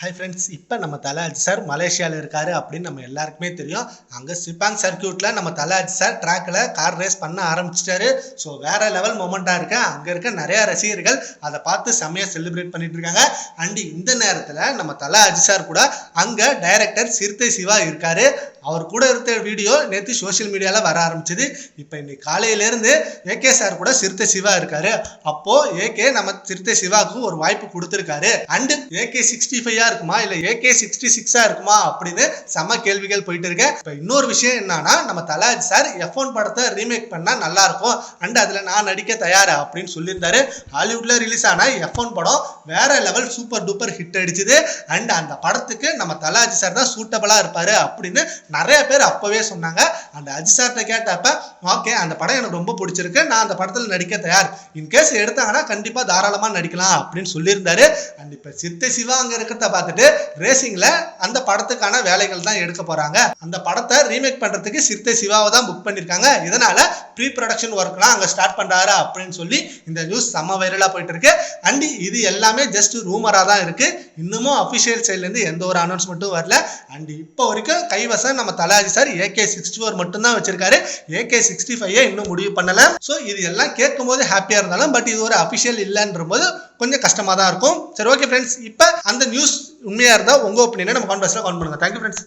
Hi friends இப்போ நம்ம தலாஜ் சார் மலேசியாவில் இருக்காரு அப்படின்னு நம்ம எல்லாருக்குமே தெரியும். அங்கே சிப்பாங் சர்க்கியூட்டில் நம்ம தலாஜ் சார் ட்ராக்கில் கார் ரேஸ் பண்ண ஆரம்பிச்சிட்டாரு. ஸோ வேற லெவல் மொமெண்ட்டாக இருக்கு. அங்கே இருக்க நிறைய ரசிகர்கள் அதை பார்த்து செம்மையாக செலிப்ரேட் பண்ணிட்டு இருக்காங்க. அண்ட் இந்த நேரத்தில் நம்ம தலாஜ் சார் கூட அங்கே டைரக்டர் சிறுத்தை சிவா இருக்காரு. அவர் கூட இருந்த வீடியோ நேற்று சோஷியல் மீடியாவில் வர ஆரம்பிச்சது. இப்போ இன்னைக்கு காலையிலேருந்து ஏகே சார் கூட சிறுத்தை சிவா இருக்காரு. அப்போது ஏகே நம்ம சிறுத்தை சிவாவுக்கு ஒரு வாய்ப்பு கொடுத்துருக்காரு. அண்டு ஏகே சிக்ஸ்டி ஃபைவ் இருக்குமா? இல்லை ஏகே சிக்ஸ்டி சிக்ஸா இருக்குமா? அப்படின்னு செம கேள்விகள் போயிட்டு இருக்கு. இப்போ இன்னொரு விஷயம் என்னன்னா நம்ம தலாஜ் சார் எஃப் ஒன் படத்தை ரீமேக் பண்ணா நல்லா இருக்கும். அண்ட் அதுல நான் நடிக்க தயார்? அப்படின்னு சொல்லியிருந்தாரு. ஹாலிவுட்ல ரிலீஸ் ஆன எஃப் ஒன் படம் வேற லெவல் சூப்பர் டூப்பர் ஹிட் அடிச்சுது. அண்ட் அந்த படத்துக்கு நம்ம தலாஜி சார் தான் சூட்டபிளா இருப்பாரு அப்படின்னு நிறைய பேர் அப்பவே சொன்னாங்க. அந்த அஜி சார்கிட்ட கேட்டப்ப ஓகே அந்த படம் எனக்கு ரொம்ப பிடிச்சிருக்கு. நான் அந்த படத்தில் நடிக்க தயார். இன்கேஸ் எடுத்தாங்கன்னா கண்டிப்பாக தாராளமாக நடிக்கலாம் அப்படின்னு சொல்லியிருந்தாரு. அண்ட் இப்போ சித்த சிவா அங்க இருக்கிறத பார்த்துட்டு ரேசிங்கில் அந்த படத்துக்கான வேலைகள் தான் எடுக்க போறாங்க. அந்த படத்தை ரீமேக் பண்ணுறதுக்கு சித்த சிவாவை தான் புக் பண்ணியிருக்காங்க இதனால் ப்ரீ ப்ரொடக்ஷன் ஒர்க்லாம் அங்கே ஸ்டார்ட் பண்ணுறாரு அப்படின்னு சொல்லி இந்த நியூஸ் செம்ம வைரலாக போயிட்டு இருக்கு. அண்ட் இது எல்லாமே ஜஸ்ட் ரூமராக தான் இருக்குது இன்னமும் அஃபிஷியல் சைட்லேருந்து எந்த ஒரு அனௌன்ஸ்மெண்ட்டும் வரல. அண்ட் இப்போ வரைக்கும் கைவசம் நம்ம தலாஜி சார் ஏகே சிக்ஸ்டி ஃபோர் மட்டும்தான் வச்சிருக்காரு. ஏகே சிக்ஸ்டி ஃபைவ் இன்னும் முடிவு பண்ணலை. ஸோ இது எல்லாம் கேட்கும் போது ஹாப்பியாக இருந்தாலும் பட் இது ஒரு அஃபிஷியல் இல்லைன்ற போது கொஞ்சம் கஷ்டமாக தான் இருக்கும். சரி ஓகே ஃப்ரெண்ட்ஸ் இப்போ அந்த நியூஸ் உண்மையாக இருந்தால் உங்க ஒப்பீனியனை நம்ம கான்வர்ஸ்ல கவுண்ட் பண்ணுங்கள் தேங்க்யூ ஃப்ரெண்ட்ஸ்